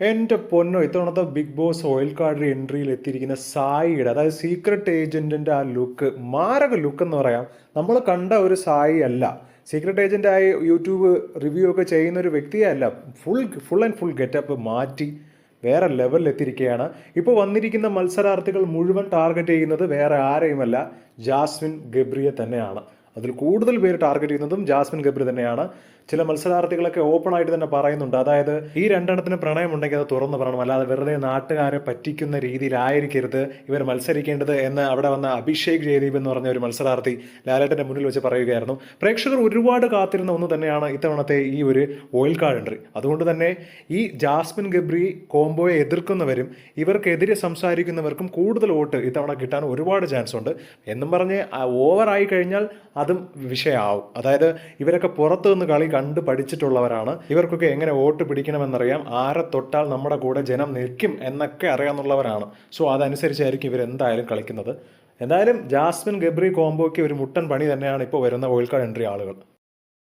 എന്റെ പൊന്നോ ഇത്തവണത്തെ ബിഗ് ബോസ് ഓയിൽ കാർഡ് എൻട്രിയിൽ എത്തിയിരിക്കുന്ന സായിയുടെ അതായത് സീക്രട്ട് ഏജന്റിന്റെ ആ ലുക്ക് മാരക ലുക്ക് എന്ന് പറയാം. നമ്മൾ കണ്ട ഒരു സായി അല്ല. സീക്രട്ട് ഏജന്റായി യൂട്യൂബ് റിവ്യൂ ഒക്കെ ചെയ്യുന്ന ഒരു വ്യക്തിയല്ല full full and full getup മാറ്റി വേറെ ലെവലിൽ എത്തിയിരിക്കുകയാണ്. ഇപ്പോൾ വന്നിരിക്കുന്ന മത്സരാർത്ഥികൾ മുഴുവൻ ടാർഗറ്റ് ചെയ്യുന്നത് വേറെ ആരെയുമല്ല ജാസ്മിൻ ഗബ്രിയെ തന്നെയാണ്. അതിൽ കൂടുതൽ പേര് ടാർഗറ്റ് ചെയ്യുന്നതും ജാസ്മിൻ ഗബ്രി തന്നെയാണ്. ചില മത്സരാർത്ഥികളൊക്കെ ഓപ്പൺ ആയിട്ട് തന്നെ പറയുന്നുണ്ട്. അതായത് ഈ രണ്ടെണ്ണത്തിന് പ്രണയം ഉണ്ടെങ്കിൽ അത് തുറന്നു പറയണം. അല്ലാതെ വെറുതെ നാട്ടുകാരെ പറ്റിക്കുന്ന രീതിയിലായിരിക്കരുത്. ഇവർ മത്സരിക്കേണ്ടത് എന്ന് അവിടെ വന്ന അഭിഷേക് ജയദീപ് എന്ന് പറഞ്ഞ ഒരു മത്സരാർത്ഥി ലാലേട്ടന്റെ മുന്നിൽ വെച്ച് പറയുകയായിരുന്നു. പ്രേക്ഷകർ ഒരുപാട് കാത്തിരുന്ന ഒന്ന് തന്നെയാണ് ഇത്തവണത്തെ ഈ ഒരു ഓയിൽ കാർഡ് എൻട്രി അതുകൊണ്ട് തന്നെ ഈ ജാസ്മിൻ ഗബ്രി കോംബോയെ എതിർക്കുന്നവരും ഇവർക്കെതിരെ സംസാരിക്കുന്നവർക്കും കൂടുതൽ വോട്ട് ഇത്തവണ കിട്ടാൻ ഒരുപാട് ചാൻസ് ഉണ്ട്. എന്നും പറഞ്ഞ് ഓവറായി കഴിഞ്ഞാൽ അതും വിഷയമാവും അതായത് ഇവരൊക്കെ പുറത്തു നിന്ന് കളി കണ്ട് പഠിച്ചിട്ടുള്ളവരാണ്. ഇവർക്കൊക്കെ എങ്ങനെ വോട്ട് പിടിക്കണമെന്നറിയാം. ആരെ തൊട്ടാൽ നമ്മുടെ കൂടെ ജനം നിൽക്കും എന്നൊക്കെ അറിയാമെന്നുള്ളവരാണ് സോ അതനുസരിച്ചായിരിക്കും ഇവർ എന്തായാലും കളിക്കുന്നത്. എന്തായാലും ജാസ്മിൻ ഗബ്രി കോംബോയ്ക്ക് ഒരു മുട്ടൻ പണി തന്നെയാണ് ഇപ്പോൾ വരുന്ന വേൾഡ് കാർഡ് എൻട്രി ആളുകൾ.